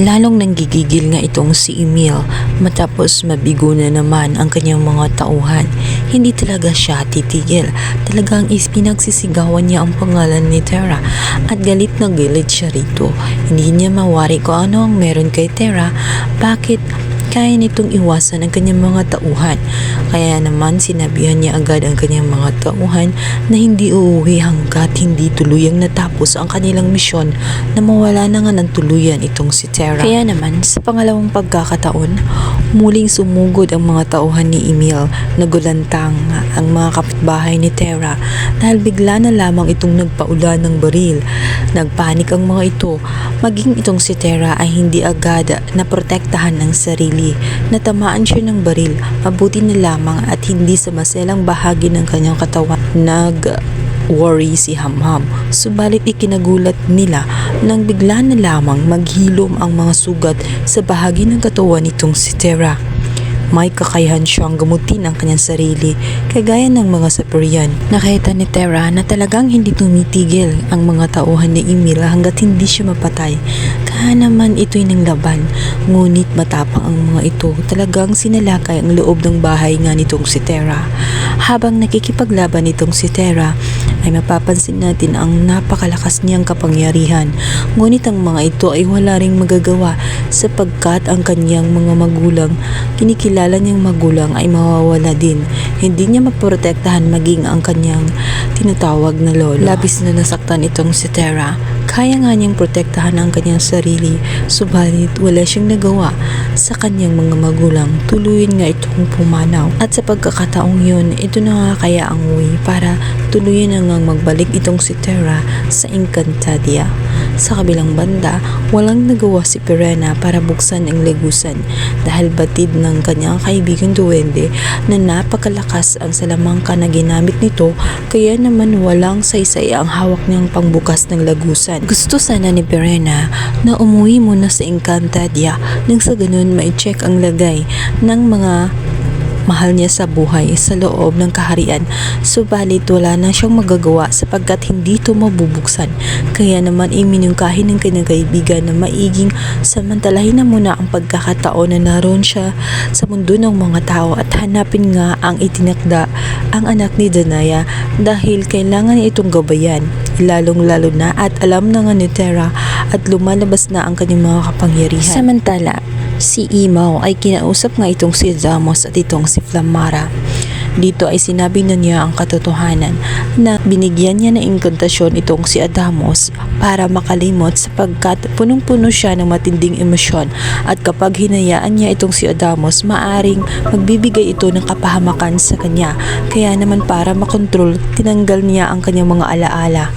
Lalong nanggigigil nga itong si Emil matapos mabigo na naman ang kanyang mga tauhan. Hindi talaga siya titigil. Talagang is pinagsisigawan niya ang pangalan ni Tara at galit na galit siya rito. Hindi niya mawari kung ano ang meron kay Tara. Bakit kaya nitong iwasan ang kanyang mga tauhan. Kaya naman sinabihan niya agad ang kanyang mga tauhan na hindi uuwi hanggat hindi tuluyang natapos ang kanilang misyon na mawala na nga ng tuluyan itong si Tara. Kaya naman sa pangalawang pagkakataon, muling sumugod ang mga tauhan ni Emil na gulantang ang mga kapitbahay ni Tara dahil bigla na lamang itong nagpaulan ng baril. Nagpanik ang mga ito, maging itong si Tara ay hindi agad na protektahan ng sarili. Natamaan siya ng baril, mabuti na lamang at hindi sa maselang bahagi ng kanyang katawan. Nag worry si Hamham. Subalit ikinagulat nila nang bigla na lamang maghilom ang mga sugat sa bahagi ng katawan nitong si Tara. May kakayahan siyang gamutin ang kanyang sarili, kagaya ng mga sapurian. Nakita ni Tara na talagang hindi tumitigil ang mga tauhan ni Emil hanggat hindi siya mapatay. Kaya naman ito'y ng laban, ngunit matapang ang mga ito. Talagang sinalakay ang loob ng bahay nga nitong si Tara. Habang nakikipaglaban itong si Tara, ay mapapansin natin ang napakalakas niyang kapangyarihan. Ngunit ang mga ito ay wala ring magagawa sapagkat ang kanyang mga magulang, kinikilala niyang magulang ay mawawala din. Hindi niya maprotektahan maging ang kanyang tinatawag na lolo. Labis na nasaktan itong si Tara. Kaya nga niyang protektahan ang kanyang sarili, subalit wala siyang nagawa sa kanyang mga magulang. Tuluyan nga itong pumanaw. At sa pagkakataong yun, ito na nga kaya ang way para tuluyan na ngang magbalik itong si Tara sa Encantadia. Sa kabilang banda, walang nagawa si Pirena para buksan ang legusan dahil batid ng kanyang kaibigang duwende na napakalakas ang salamangka na ginamit nito kaya naman walang saysay ang hawak niyang pangbukas ng lagusan. Gusto sana ni Pirena na umuwi muna sa Encantadia nang sa ganun ma-check ang lagay ng mga mahal niya sa buhay sa loob ng kaharian. Subalit wala na siyang magagawa sapagkat hindi ito mabubuksan. Kaya naman iminungkahin ng kanyang kaibigan na maiging samantalahin na muna ang pagkakataon na naroon siya sa mundo ng mga tao at hanapin nga ang itinakda ang anak ni Danaya dahil kailangan itong gabayan. Lalong lalo na at alam na nga ni Tera at lumalabas na ang kanyang mga kapangyarihan. Samantala, si Imaw ay kinausap nga itong si Damos at itong si Flamara. Dito ay sinabi na niya ang katotohanan na binigyan niya ng inkantasyon itong si Adamos para makalimot sapagkat punong-puno siya ng matinding emosyon at kapag hinayaan niya itong si Adamos maaring magbibigay ito ng kapahamakan sa kanya kaya naman para makontrol tinanggal niya ang kanyang mga alaala